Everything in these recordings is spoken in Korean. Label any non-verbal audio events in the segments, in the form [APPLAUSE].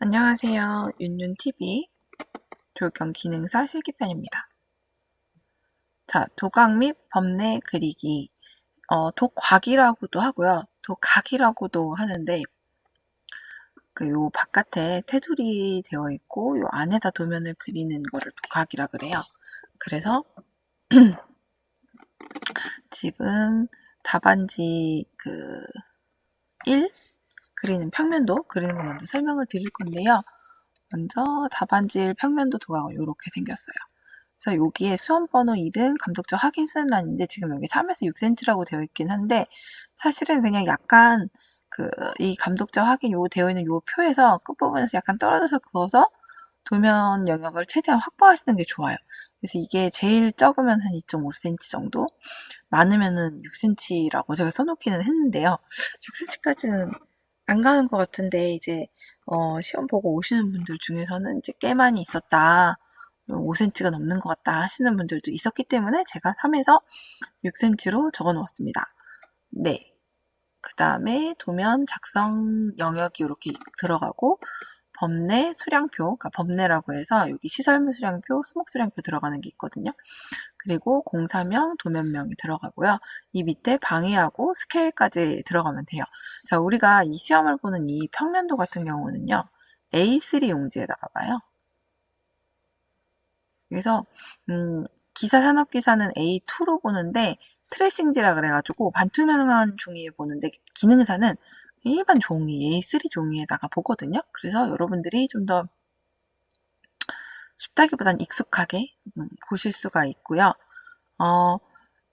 안녕하세요. 윤윤TV 조경 기능사 실기편입니다. 자, 도각 및 범례 그리기. 어, 도곽이라고도 하고요. 도각이라고도 하는데, 그 요 바깥에 테두리 되어 있고, 요 안에다 도면을 그리는 거를 도각이라 그래요. 그래서, [CLEARS THROAT] 지금 답안지 그, 1, 그리는 평면도 그리는 거 먼저 설명을 드릴 건데요. 먼저 답안지일 평면도 도각은 이렇게 생겼어요. 그래서 여기에 수험 번호 1은 감독적 확인 쓰는 란인데 지금 여기 3에서 6cm라고 되어 있긴 한데 사실은 그냥 약간 그 이 감독적 확인 요 되어 있는 요 표에서 끝부분에서 약간 떨어져서 그어서 도면 영역을 최대한 확보하시는 게 좋아요. 그래서 이게 제일 적으면 한 2.5cm 정도, 많으면은 6cm라고 제가 써놓기는 했는데요. 6cm까지는 안 가는 것 같은데 이제 어, 시험 보고 오시는 분들 중에서는 이제 꽤 많이 있었다. 5cm가 넘는 것 같다 하시는 분들도 있었기 때문에 제가 3에서 6cm로 적어 놓았습니다. 네. 그 다음에 도면 작성 영역이 이렇게 들어가고 범례 수량표, 그러니까 범례라고 해서 여기 시설물 수량표, 수목 수량표 들어가는 게 있거든요. 그리고 공사명, 도면명이 들어가고요. 이 밑에 방해하고 스케일까지 들어가면 돼요. 자, 우리가 이 시험을 보는 이 평면도 같은 경우는요. A3 용지에다가 봐요. 그래서 음, 기사 산업 기사는 A2로 보는데 트레싱지라 그래가지고 반투명한 종이에 보는데 기능사는 일반 종이, A3 종이에다가 보거든요. 그래서 여러분들이 좀 더 쉽다기보단 익숙하게 음, 보실 수가 있고요. 어,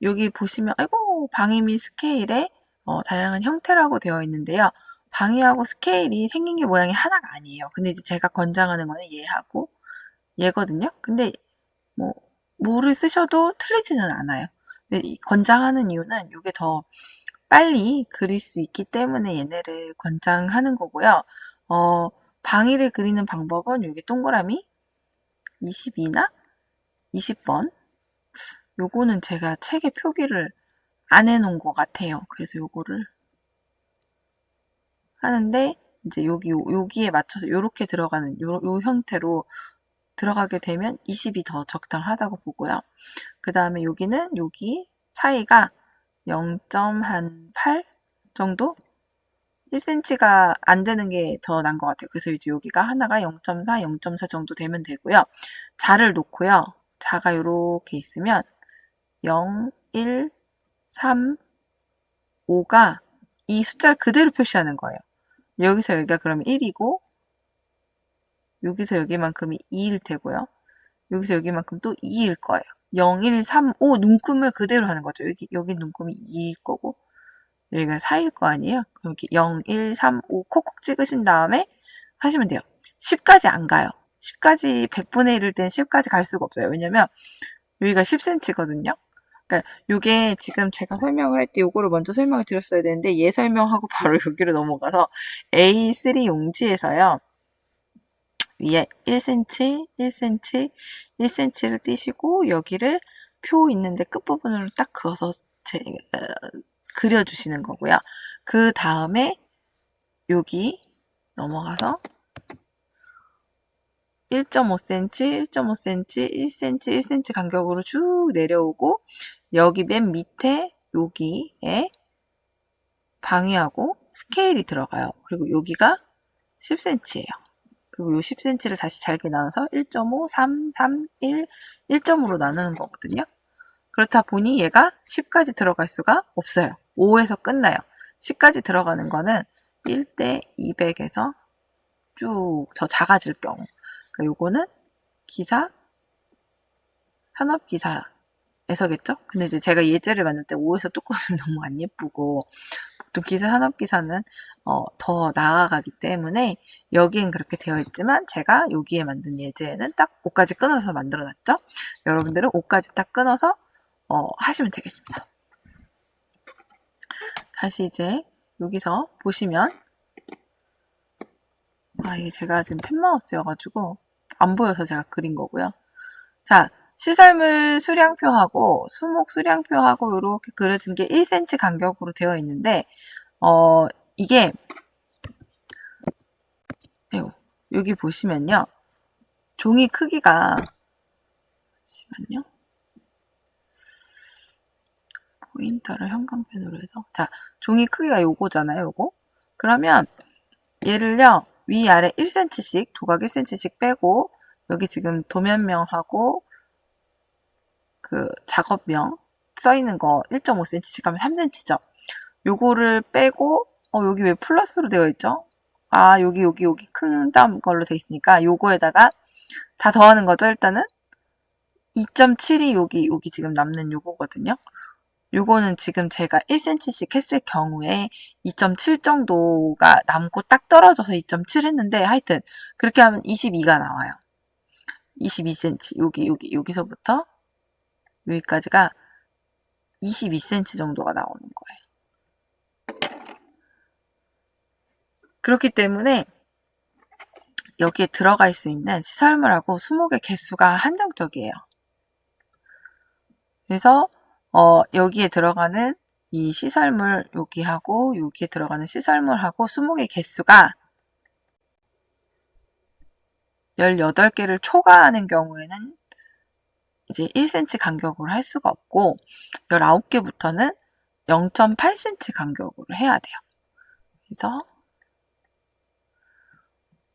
여기 보시면, 아이고, 방위 및 스케일에 어, 다양한 형태라고 되어 있는데요. 방위하고 스케일이 생긴 게 모양이 하나가 아니에요. 근데 이제 제가 권장하는 거는 얘하고 얘거든요. 근데 뭐, 뭐를 쓰셔도 틀리지는 않아요. 근데 권장하는 이유는 이게 더 빨리 그릴 수 있기 때문에 얘네를 권장하는 거고요. 어, 방위를 그리는 방법은 여기 동그라미 22나 20번 요거는 제가 책에 표기를 안 해놓은 것 같아요. 그래서 요거를 하는데 이제 여기 여기에 맞춰서 이렇게 들어가는 요, 요 형태로 들어가게 되면 20이 더 적당하다고 보고요. 그 다음에 여기는 여기 사이가 0.8 정도? 1cm가 안 되는 게 더 난 것 같아요. 그래서 이제 여기가 하나가 0.4, 0.4 정도 되면 되고요. 자를 놓고요. 자가 이렇게 있으면 0, 1, 3, 5가 이 숫자를 그대로 표시하는 거예요. 여기서 여기가 그러면 1이고 여기서 여기만큼이 2일 테고요. 여기서 여기만큼 또 2일 거예요. 0, 1, 3, 5 눈금을 그대로 하는 거죠. 여기, 여기 눈금이 2일 거고, 여기가 4일 거 아니에요? 그럼 이렇게 0, 1, 3, 5 콕콕 찍으신 다음에 하시면 돼요. 10까지 안 가요. 10까지 100분의 1일 땐 10까지 갈 수가 없어요. 왜냐면 여기가 10cm거든요. 그러니까 요게 지금 제가 설명을 할 때 요거를 먼저 설명을 드렸어야 되는데 얘 설명하고 [LAUGHS] 바로 여기로 넘어가서 A3 용지에서요. 위에 1cm, 1cm, 1cm를 띄시고 여기를 표 있는데 끝부분으로 딱 그어서 제, 어, 그려주시는 거고요. 그 다음에 여기 넘어가서 1.5cm, 1.5cm, 1cm, 1cm 간격으로 쭉 내려오고 여기 맨 밑에 여기에 방위하고 스케일이 들어가요. 그리고 여기가 10cm예요. 그리고 이 10cm를 다시 잘게 나눠서 1.5, 3, 3, 1, 1점으로 나누는 거거든요. 그렇다 보니 얘가 10까지 들어갈 수가 없어요. 5에서 끝나요. 10까지 들어가는 거는 1대 200에서 쭉더 작아질 경우. 그러니까 요거는 기사, 산업기사 에서겠죠? 근데 이제 제가 예제를 만들 때 5에서 뚜껑을 [LAUGHS] 너무 안 예쁘고 또 기사 산업 기사는 어, 더 나아가기 때문에 여기엔 그렇게 되어 있지만 제가 여기에 만든 예제는 딱 5까지 끊어서 만들어 놨죠. 여러분들은 5까지 딱 끊어서 어, 하시면 되겠습니다. 다시 이제 여기서 보시면 아 이게 제가 지금 펜마우스여가지고 안 보여서 제가 그린 거고요. 자 시설물 수량표하고 수목 수량표하고 이렇게 그려진 게 1cm 간격으로 되어 있는데 어 이게 여기 보시면요. 종이 크기가 잠시만요. 포인터를 형광펜으로 해서 자 종이 크기가 요거잖아요. 요거 그러면 얘를요 위아래 1cm씩 도각 1cm씩 빼고 여기 지금 도면명하고 그 작업명 써 있는 거 1.5cm씩 하면 3cm죠. 요거를 빼고 어 여기 왜 플러스로 되어 있죠? 아 여기 여기 여기 큰 다음 걸로 되어 있으니까 요거에다가 다 더하는 거죠. 일단은 2.7이 여기 여기 지금 남는 요거거든요. 요거는 지금 제가 1cm씩 했을 경우에 2.7 정도가 남고 딱 떨어져서 2.7 했는데 하여튼 그렇게 하면 22가 나와요. 22cm 여기 여기 여기서부터 여기까지가 22cm 정도가 나오는 거예요. 그렇기 때문에 여기에 들어갈 수 있는 시설물하고 수목의 개수가 한정적이에요. 그래서 어, 여기에 들어가는 이 시설물 여기하고 여기에 들어가는 시설물하고 수목의 개수가 18개를 초과하는 경우에는 이제 1cm 간격으로 할 수가 없고 19개부터는 0.8cm 간격으로 해야 돼요. 그래서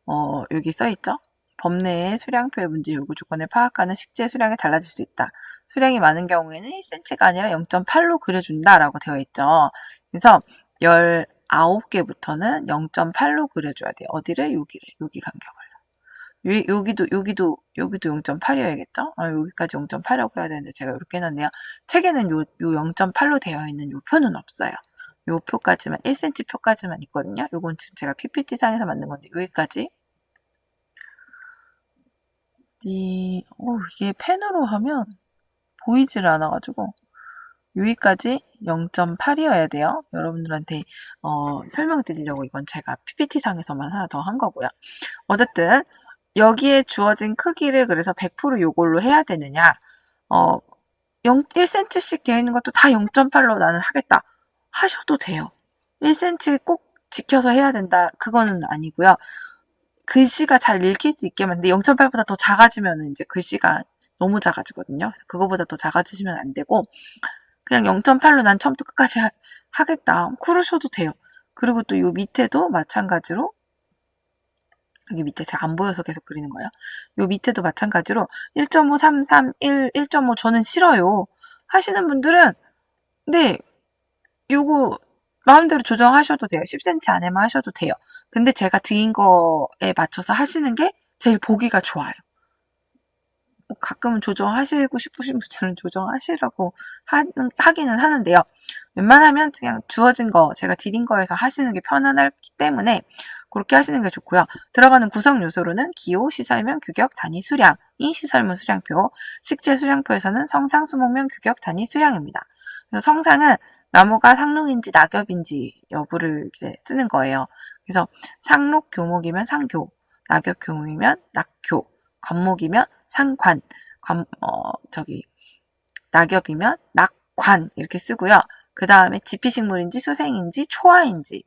어, 여기 써 있죠? 법내의 수량표의 문제 요구 조건을 파악하는 식재 수량이 달라질 수 있다. 수량이 많은 경우에는 1cm가 아니라 0.8로 그려준다라고 되어 있죠. 그래서 19개부터는 0.8로 그려줘야 돼요. 어디를? 여기를. 여기 간격을. 요, 여기도, 여기도, 여기도 0.8이어야겠죠? 아, 여기까지 0.8이라고 해야 되는데 제가 이렇게 해놨네요. 책에는 요, 요 0.8로 되어 있는 요 표는 없어요. 요 표까지만, 1cm 표까지만 있거든요. 요건 지금 제가 PPT상에서 만든 건데, 여기까지. 이, 오, 이게 펜으로 하면 보이지를 않아가지고, 여기까지 0.8이어야 돼요. 여러분들한테 어, 설명드리려고 이건 제가 PPT상에서만 하나 더 한 거고요. 어쨌든 여기에 주어진 크기를 그래서 100% 요걸로 해야 되느냐 어, 0, 1cm씩 되어 있는 것도 다 0.8로 나는 하겠다 하셔도 돼요. 1cm 꼭 지켜서 해야 된다 그거는 아니고요. 글씨가 잘 읽힐 수 있게 만드는데 0.8보다 더 작아지면 이제 글씨가 너무 작아지거든요. 그거보다 더 작아지시면 안 되고 그냥 0.8로 난 처음부터 끝까지 하, 겠다 그러셔도 돼요. 그리고 또 이 밑에도 마찬가지로 여기 밑에 잘 안 보여서 계속 그리는 거예요. 요 밑에도 마찬가지로 1.5, 3, 3, 1, 1.5 저는 싫어요. 하시는 분들은 네 요거 마음대로 조정하셔도 돼요. 10cm 안에만 하셔도 돼요. 근데 제가 드린 거에 맞춰서 하시는 게 제일 보기가 좋아요. 뭐 가끔은 조정하시고 싶으신 분들은 조정하시라고 하는, 하기는 하는데요. 웬만하면 그냥 주어진 거, 제가 드린 거에서 하시는 게 편안하기 때문에 그렇게 하시는 게 좋고요. 들어가는 구성 요소로는 기호, 시설명, 규격, 단위 수량, 이 시설물 수량표, 식재 수량표에서는 성상, 수목명, 규격, 단위 수량입니다. 그래서 성상은 나무가 상록인지 낙엽인지 여부를 이제 쓰는 거예요. 그래서 상록 교목이면 상교, 낙엽 교목이면 낙교, 관목이면 상관, 관, 어, 저기, 낙엽이면 낙관, 이렇게 쓰고요. 그 다음에 지피식물인지 수생인지 초화인지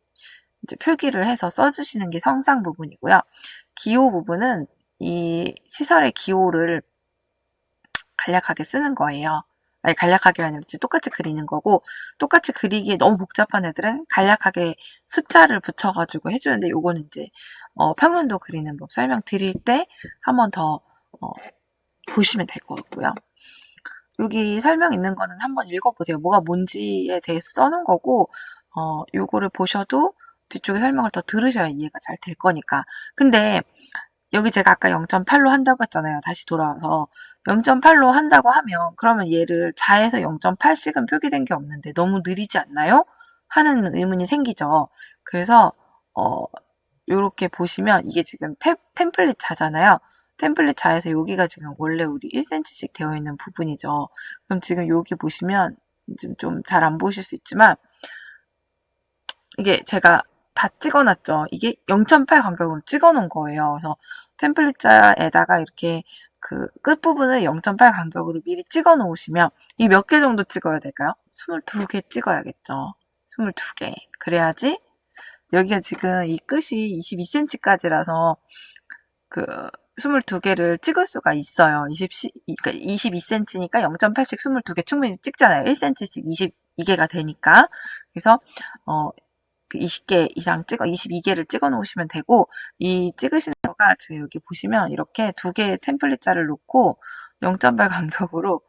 이제 표기를 해서 써주시는 게 성상 부분이고요. 기호 부분은 이 시설의 기호를 간략하게 쓰는 거예요. 아니, 간략하게 아니라 똑같이 그리는 거고, 똑같이 그리기에 너무 복잡한 애들은 간략하게 숫자를 붙여가지고 해주는데, 요거는 이제, 어, 평면도 그리는 법 설명 드릴 때 한 번 더, 어, 보시면 될 것 같고요. 여기 설명 있는 거는 한번 읽어보세요. 뭐가 뭔지에 대해서 써놓은 거고, 어, 요거를 보셔도 뒤쪽에 설명을 더 들으셔야 이해가 잘 될 거니까. 근데 여기 제가 아까 0.8로 한다고 했잖아요. 다시 돌아와서 0.8로 한다고 하면 그러면 얘를 자에서 0.8씩은 표기된 게 없는데 너무 느리지 않나요? 하는 의문이 생기죠. 그래서 어 요렇게 보시면 이게 지금 템, 템플릿 자잖아요. 템플릿 자에서 여기가 지금 원래 우리 1cm씩 되어 있는 부분이죠. 그럼 지금 여기 보시면 지금 좀 잘 안 보이실 수 있지만 이게 제가 다 찍어놨죠. 이게 0.8 간격으로 찍어놓은 거예요. 그래서 템플릿자에다가 이렇게 그 끝부분을 0.8 간격으로 미리 찍어 놓으시면 이 몇 개 정도 찍어야 될까요? 22개 찍어야겠죠. 22개. 그래야지 여기가 지금 이 끝이 22cm까지라서 그 22개를 찍을 수가 있어요. 20, 그러니까 22cm니까 0.8씩 22개 충분히 찍잖아요. 1cm씩 22개가 되니까. 그래서 어, 그 20개 이상 찍어 22개를 찍어 놓으시면 되고 이 찍으시는 거가 지금 여기 보시면 이렇게 두 개의 템플릿자를 놓고 0.8 [LAUGHS] 간격으로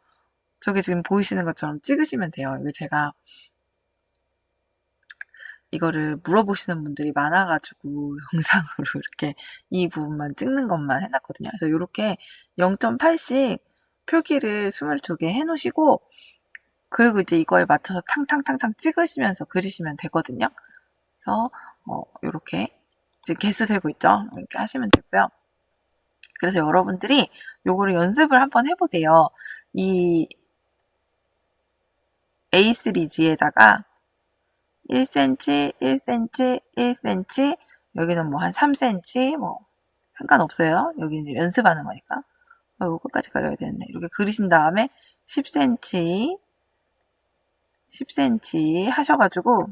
저기 지금 보이시는 것처럼 찍으시면 돼요. 이거 제가 이거를 물어보시는 분들이 많아가지고 [LAUGHS] 영상으로 이렇게 이 부분만 찍는 것만 해놨거든요. 그래서 이렇게 0.8씩 표기를 22개 해놓으시고 그리고 이제 이거에 맞춰서 탕탕탕탕 찍으시면서 그리시면 되거든요. 그래서 어, 이렇게 지금 개수 세고 있죠. 이렇게 하시면 되고요. 그래서 여러분들이 요거를 연습을 한번 해보세요. 이 A3G에다가 1cm, 1cm, 1cm, 여기는 뭐 한 3cm, 뭐 상관없어요. 여기 이제 연습하는 거니까. 어, 끝까지 그려야 되는데 이렇게 그리신 다음에 10cm, 10cm 하셔가지고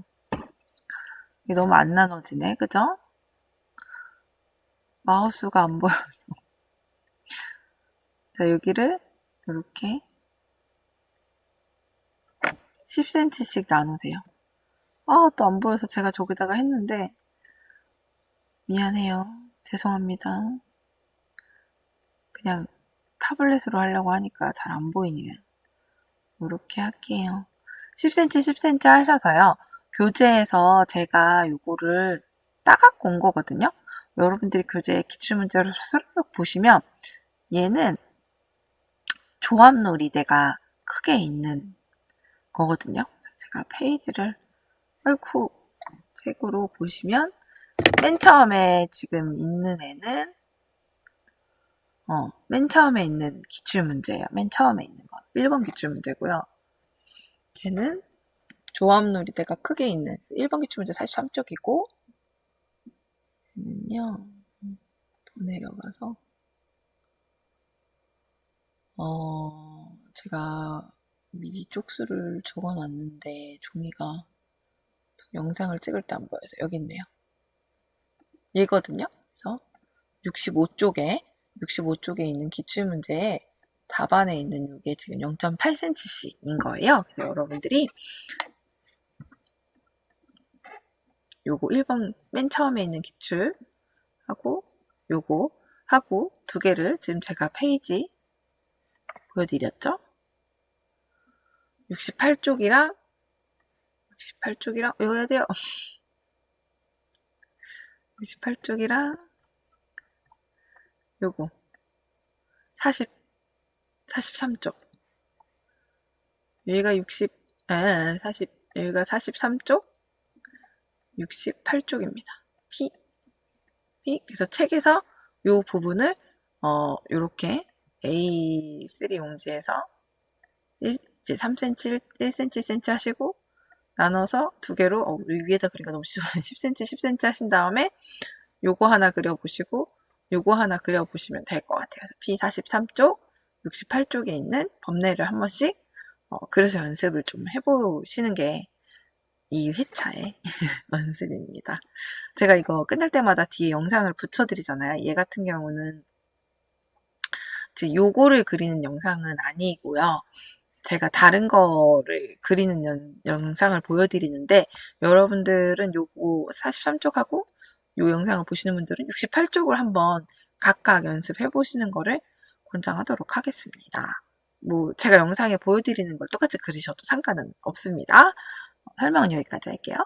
이게 너무 안 나눠지네, 그죠? 마우스가 안 보여서. 자, 여기를 이렇게 10cm씩 나누세요. 아, 또 안 보여서 제가 저기다가 했는데, 미안해요. 죄송합니다. 그냥 타블렛으로 하려고 하니까 잘 안 보이네요. 이렇게 할게요. 10cm, 10cm 하셔서요. 교재에서 제가 요거를 따갖고 온 거거든요. 여러분들이 교재 기출문제를 수르륵 보시면 얘는 조합놀이대가 크게 있는 거거든요. 제가 페이지를 아이쿠 책으로 보시면 맨 처음에 지금 있는 애는 어, 맨 처음에 있는 기출문제예요. 맨 처음에 있는 거. 1번 기출문제고요. 걔는 조합놀이대가 크게 있는 1번 기출 문제 43쪽이고 얘는요. 더 내려가서 어, 제가 미리 쪽수를 적어놨는데 종이가 영상을 찍을 때 안 보여서 여기 있네요. 얘거든요. 그래서 65쪽에 65쪽에 있는 기출문제에 답안에 있는 이게 지금 0.8cm씩인 거예요. 여러분들이 요거 1번 맨 처음에 있는 기출 하고 요거 하고 두 개를 지금 제가 페이지 보여드렸죠? 68쪽이랑 68쪽이랑 외워야 돼요. [LAUGHS] 68쪽이랑 요거 40 43쪽 여기가 60 아, 40 여기가 43쪽 68쪽입니다. P P 그래서 책에서 요 부분을 어 요렇게 A3 용지에서 1, 이제 3cm, 1cm, 1cm 하시고 나눠서 두 개로 어, 위에다 그리니까 너무 쉬워 10cm, 10cm 하신 다음에 요거 하나 그려보시고 요거 하나 그려보시면 될 것 같아요. 그래서 P43쪽, 68쪽에 있는 범례를 한 번씩 어, 그래서 연습을 좀 해보시는 게 이 회차의 [LAUGHS] 연습입니다. 제가 이거 끝날 때마다 뒤에 영상을 붙여드리잖아요. 얘 같은 경우는 지금 요거를 그리는 영상은 아니고요. 제가 다른 거를 그리는 연, 영상을 보여드리는데 여러분들은 요거 43쪽하고 요 영상을 보시는 분들은 68쪽을 한번 각각 연습해 보시는 거를 권장하도록 하겠습니다. 뭐 제가 영상에 보여드리는 걸 똑같이 그리셔도 상관은 없습니다. 설명은 여기까지 할게요.